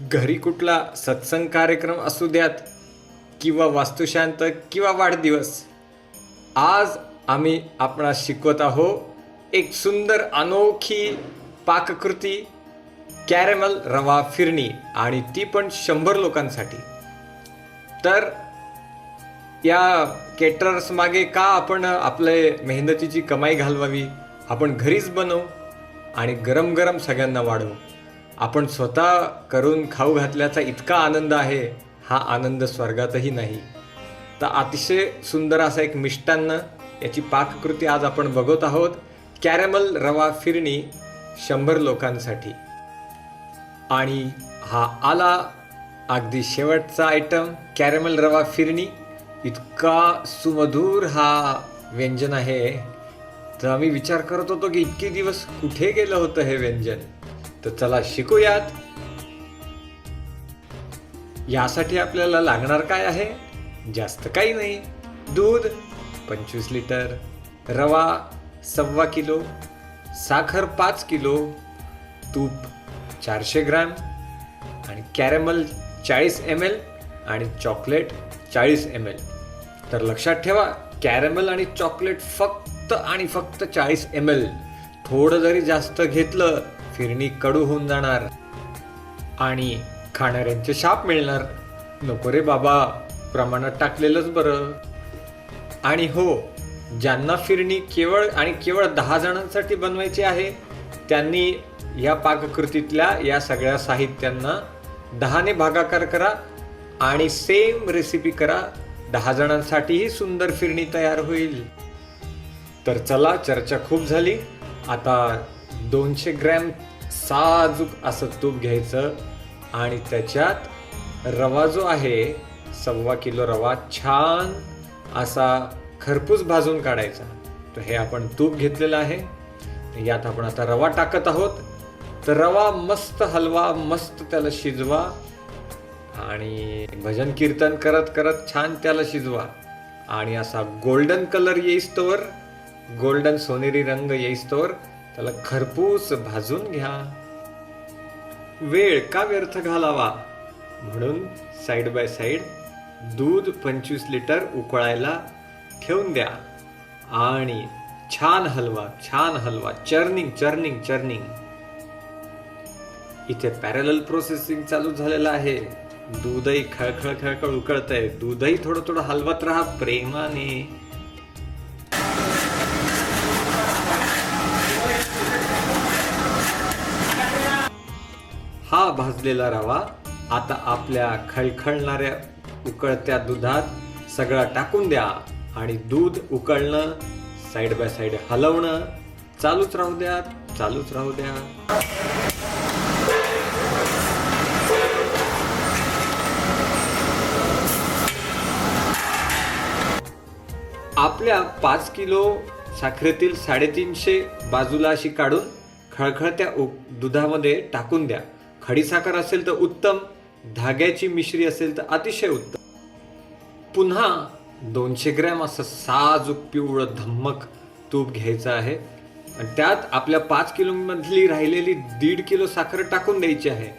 घरी कुठला सत्संग कार्यक्रम असू द्यात किंवा वास्तुशांत किंवा वाढदिवस आज आम्ही आपणास शिकवत आहोत एक सुंदर अनोखी पाककृती कॅरेमल रवा फिरणी आणि ती पण शंभर लोकांसाठी. तर या केटरर्स मागे का आपण आपले मेहनतीची कमाई घालवावी? आपण घरीच बनवू आणि गरम गरम सगळ्यांना वाढवू. आपण स्वतः करून खाऊ घातल्याचा इतका आनंद आहे हा आनंद स्वर्गातही नाही. तर अतिशय सुंदर असा एक मिष्टान्न याची पाककृती आज आपण बघत आहोत कॅरेमल रवा फिरणी शंभर लोकांसाठी. आणि हा आला अगदी शेवटचा आयटम कॅरेमल रवा फिरणी. इतका सुमधूर हा व्यंजन आहे. तर आम्ही विचार करत होतो की इतके दिवस कुठे गेलं होतं हे व्यंजन? तर चला शिकूयात. यासाठी आपल्याला लागणार काय आहे? जास्त काही नाही. दूध पंचवीस लिटर. रवा सव्वा किलो. साखर पाच किलो. तूप चारशे ग्रॅम. आणि कॅरेमल चाळीस एम एल. आणि चॉकलेट चाळीस एम एल. तर लक्षात ठेवा कॅरेमल आणि चॉकलेट फक्त आणि फक्त चाळीस एम एल. थोडं जरी जास्त घेतलं फिरणी कडू होऊन जाणार. आणि खाणाऱ्यांचे शाप मिळणार. नको रे बाबा प्रमाणात टाकलेलंच बरं. आणि हो ज्यांना फिरणी केवळ आणि केवळ दहा जणांसाठी बनवायची आहे त्यांनी या पाककृतीतल्या या सगळ्या साहित्यांना दहाने भागाकार करा आणि सेम रेसिपी करा. दहा जणांसाठीही सुंदर फिरणी तयार होईल. तर चला चर्चा खूप झाली. आता दोनशे ग्रॅम साजूक असं तूप घ्यायचं आणि त्याच्यात रवा जो आहे सव्वा किलो रवा छान असा खरपूस भाजून काढायचा. तर हे आपण तूप घेतलेलं आहे. यात आपण आता रवा टाकत आहोत. तर रवा मस्त हलवा मस्त त्याला शिजवा आणि भजन कीर्तन करत करत छान त्याला शिजवा. आणि असा गोल्डन कलर येईस्तोवर गोल्डन सोनेरी रंग येईस्तोवर त्याला खरपूस भाजून घ्या. वेळ का व्यर्थ घालावा? म्हणून साईड बाय साईड दूध पंचवीस लिटर उकळायला ठेवून द्या. आणि छान हलवा छान हलवा चर्निंग चर्निंग चर्निंग इथे पॅरल प्रोसेसिंग चालू झालेलं आहे. दूधही खळखळ खळखळ उकळत आहे दूधही थोडं थोडं हलवत राहा प्रेमाने. भाजलेला रवा आता आपल्या खळखळणाऱ्या उकळत्या दुधात सगळा टाकून द्या आणि दूध उकळणं साईड बाय साईड हलवणं चालूच राहू द्या चालूच राहू द्या. आपल्या पाच किलो साखरेतील साडेतीनशे बाजूला अशी काढून खळखळत्या उ- दुधामध्ये टाकून द्या. खडी साखर असेल तर उत्तम धाग्याची मिश्री असेल तर अतिशय उत्तम. पुन्हा दोनशे ग्रॅम असं साजूक पिवळं धम्मक तूप घ्यायचं आहे. आणि त्यात आपल्या पाच किलोमधली राहिलेली दीड किलो साखर टाकून द्यायची आहे.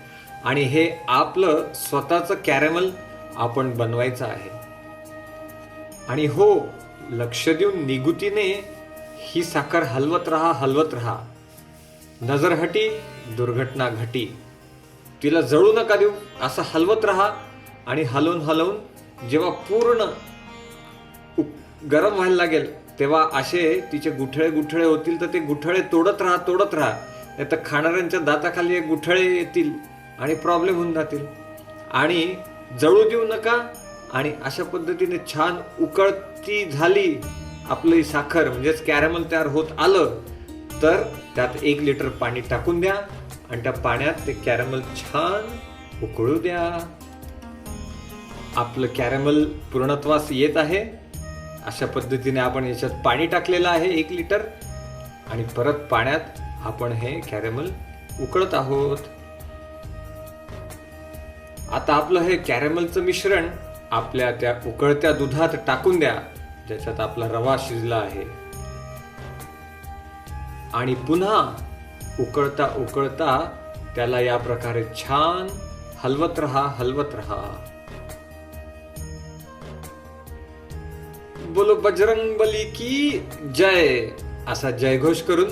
आणि हे आपलं स्वतःचं कॅरेमल आपण बनवायचं आहे. आणि हो लक्ष देऊन निगुतीने ही साखर हलवत राहा हलवत राहा. नजर हटी दुर्घटना घटी तिला जळू नका देऊ. असं हलवत राहा आणि हलवून हलवून जेव्हा पूर्ण उक- गरम व्हायला लागेल तेव्हा असे तिचे गुठळे गुठळे होतील तर ते गुठळे तोडत राहा तोडत राहा. नाही तर खाणाऱ्यांच्या दाताखाली एक गुठळे येतील आणि प्रॉब्लेम होऊन जातील. आणि जळू देऊ नका आणि अशा पद्धतीने छान उकळती झाली आपली साखर म्हणजेच कॅरेमल तयार होत आलं तर त्यात एक लिटर पाणी टाकून द्या. आणि त्या पाण्यात ते कॅरेमल छान उकळू द्या. आपलं कॅरेमल पूर्णत्वास येत आहे. अशा पद्धतीने आपण याच्यात पाणी टाकलेलं आहे एक लिटर. आणि परत पाण्यात आपण हे कॅरेमल उकळत आहोत. आता आपलं हे कॅरेमलचं मिश्रण आपल्या त्या उकळत्या दुधात टाकून द्या ज्याच्यात आपला रवा शिजला आहे. आणि पुन्हा उकळता उकळता त्याला या प्रकारे छान हलवत रहा हलवत रहा. बोलो बजरंग बली की जय. असा जयघोष करून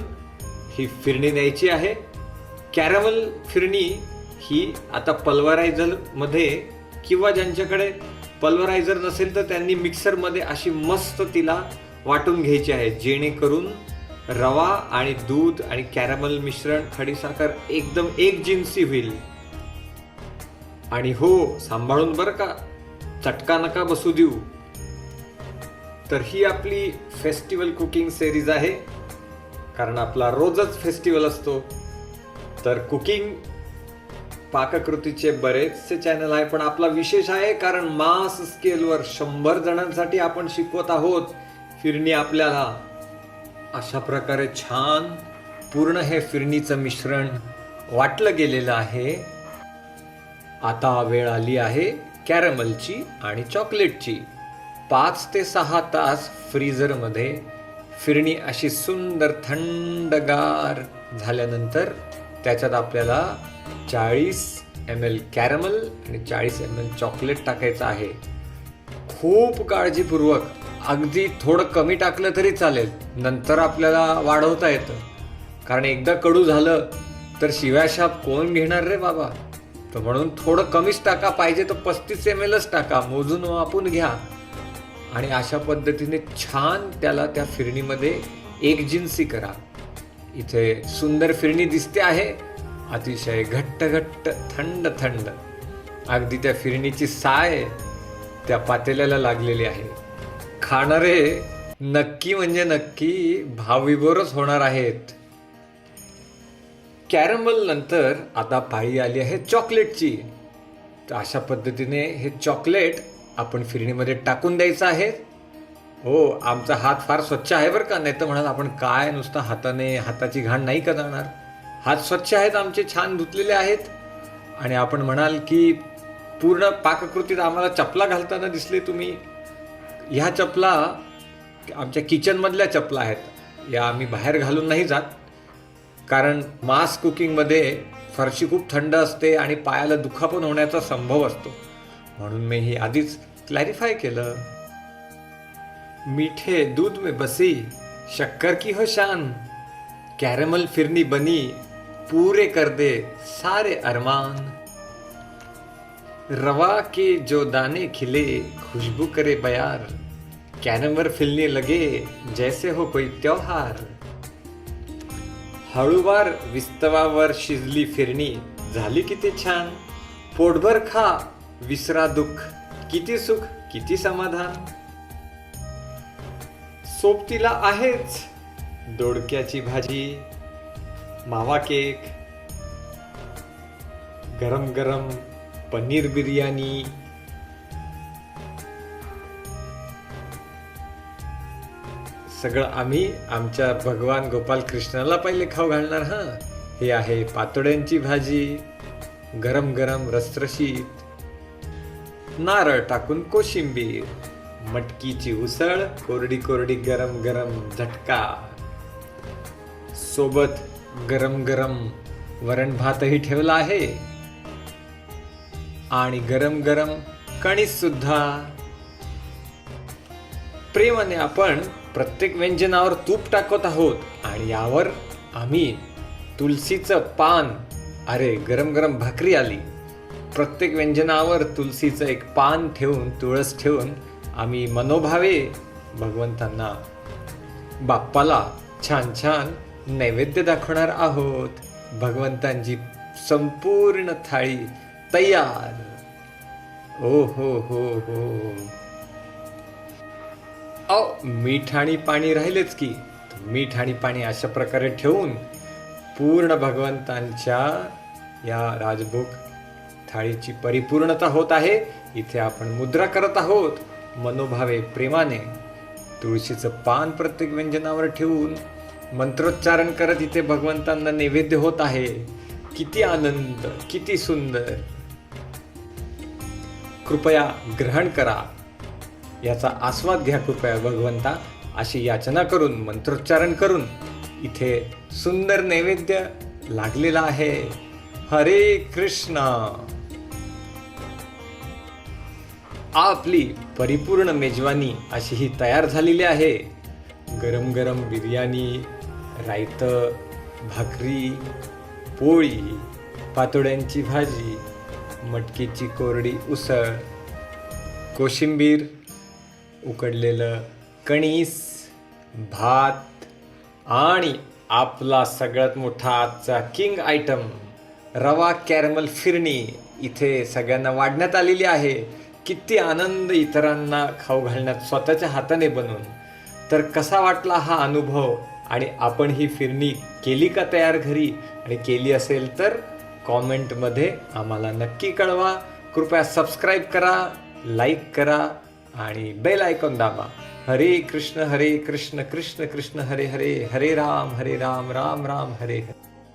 ही फिरणी न्यायची आहे. कॅरमल फिरणी ही आता पल्वरायझरमध्ये किंवा ज्यांच्याकडे पल्वरायझर नसेल तर त्यांनी मिक्सरमध्ये अशी मस्त तिला वाटून घ्यायची आहे. जेणेकरून रवा आणि दूध आणि कॅरमल मिश्रण खडीसाखर एकदम एक जिन्सी होईल. आणि हो सांभाळून बरं का चटका नका बसू देऊ. तर ही आपली फेस्टिवल कुकिंग सिरीज आहे. कारण आपला रोजच फेस्टिवल असतो. तर कुकिंग पाककृतीचे बरेचसे चॅनल आहे पण आपला विशेष आहे कारण मास स्केलवर शंभर जणांसाठी आपण शिकवत आहोत. फिरणी आपल्याला अशा प्रकारे छान पूर्ण हे फिरणीचं मिश्रण वाटलं गेलेलं आहे. आता वेळ आली आहे कॅरमलची आणि चॉकलेटची. पाच ते सहा तास फ्रीझरमध्ये फिरणी अशी सुंदर थंडगार झाल्यानंतर त्याच्यात आपल्याला चाळीस एम एल कॅरमल आणि चाळीस एम एल चॉकलेट टाकायचं आहे. खूप काळजीपूर्वक अगदी थोडं कमी टाकलं तरी चालेल. नंतर आपल्याला वाढवता येतं. कारण एकदा कडू झालं तर शिव्याशाप कोण घेणार रे बाबा? तर म्हणून थोडं कमीच टाका पाहिजे तर पस्तीस एम एलच टाका मोजून वापून घ्या. आणि अशा पद्धतीने छान त्याला त्या फिरणीमध्ये एक जिन्सी करा. इथे सुंदर फिरणी दिसते आहे. अतिशय घट्ट घट्ट थंड थंड. अगदी त्या फिरणीची साय त्या पातेल्याला लागलेली आहे. खाणारे नक्की म्हणजे नक्की भावविभोरच होणार आहेत. कॅरमल नंतर आता पाळी आली आहे चॉकलेटची. तर अशा पद्धतीने हे चॉकलेट आपण फिरणीमध्ये टाकून द्यायचं आहे. हो आमचा हात फार स्वच्छ आहे बरं का नाही तर म्हणाल आपण काय नुसतं हाताने हाताची घाण नाही का जाणार? हात स्वच्छ आहेत आमचे छान धुतलेले आहेत. आणि आपण म्हणाल की पूर्ण पाककृतीत आम्हाला चपला घालताना दिसले तुम्ही. ह्या चपला आमच्या किचनमधल्या चपला आहेत. या आम्ही बाहेर घालून नाही जात. कारण मास कुकिंगमध्ये फरशी खूप थंड असते आणि पायाला दुखापण होण्याचा संभव असतो. म्हणून मी ही आधीच क्लॅरिफाय केलं. मीठे दूध में बसी शक्कर की हो शान. कैरमल फिरनी बनी पूरे कर दे सारे अरमान. रवा के जो दाने खिले खुशबू करे बयार। कॅनवर फिलने लगे जैसे हो कोई त्योहार। हळूवार विस्तवावर शिजली फिरणी झाली किती छान। पोटभर खा विसरा दुःख किती सुख किती समाधान। सोबतीला आहेच दोडक्याची भाजी मावा केक। गरम गरम पनीर बिर्याणी. सगळं आम्ही आमच्या भगवान गोपाल कृष्णाला पहिले खाऊ घालणार हा. हे आहे पातोड्यांची भाजी गरम गरम रसरशीत नारळ टाकून कोशिंबीर मटकीची उसळ कोरडी कोरडी गरम गरम झटका. सोबत गरम गरम वरण भातही ठेवला आहे. आणि गरम गरम कणीस सुद्धा. प्रेमाने आपण प्रत्येक व्यंजनावर तूप टाकत आहोत आणि यावर आम्ही तुलसीचं पान अरे गरम गरम भाकरी आली. प्रत्येक व्यंजनावर तुलसीचं एक पान ठेवून तुळस ठेवून आम्ही मनोभावे भगवंतांना बाप्पाला छान छान नैवेद्य दाखवणार आहोत. भगवंतांची संपूर्ण थाळी तयार. ओ हो हो हो. हो. अ मीठ आणि पाणी राहिलेच की. मीठ आणि पाणी अशा प्रकारे ठेवून पूर्ण भगवंतांच्या या राजभोग थाळीची परिपूर्णता होत आहे. इथे आपण मुद्रा करत आहोत. मनोभावे प्रेमाने तुळशीचं पान प्रत्येक व्यंजनावर ठेवून मंत्रोच्चारण करत इथे भगवंतांना नैवेद्य होत आहे. किती आनंद किती सुंदर. कृपया ग्रहण करा. याचा आस्वाद घ्या कृपया भगवंता. अशी याचना करून मंत्रोच्चारण करून इथे सुंदर नैवेद्य लागलेला आहे. हरे कृष्ण. आपली परिपूर्ण मेजवानी अशी ही तयार झालेली आहे. गरम गरम बिर्याणी रायतं भाकरी पोळी पातोड्यांची भाजी मटकीची कोरडी उसळ कोशिंबीर उकडलेलं कणीस भात आणि आपला सगळ्यात मोठा आजचा किंग आयटम रवा कॅरमल फिरणी इथे सगळ्यांना वाढण्यात आलेली आहे. किती आनंद इतरांना खाऊ घालण्यात स्वतःच्या हाताने बनवून तर कसा वाटला हा अनुभव? आणि आपण ही फिरणी केली का तयार घरी? आणि केली असेल तर? कॉमेंटमध्ये आम्हाला नक्की कळवा. कृपया सबस्क्राईब करा लाईक करा आणि बेल आयकॉन दाबा. हरे कृष्ण हरे कृष्ण कृष्ण कृष्ण हरे हरे हरे राम हरे राम राम राम हरे हरे.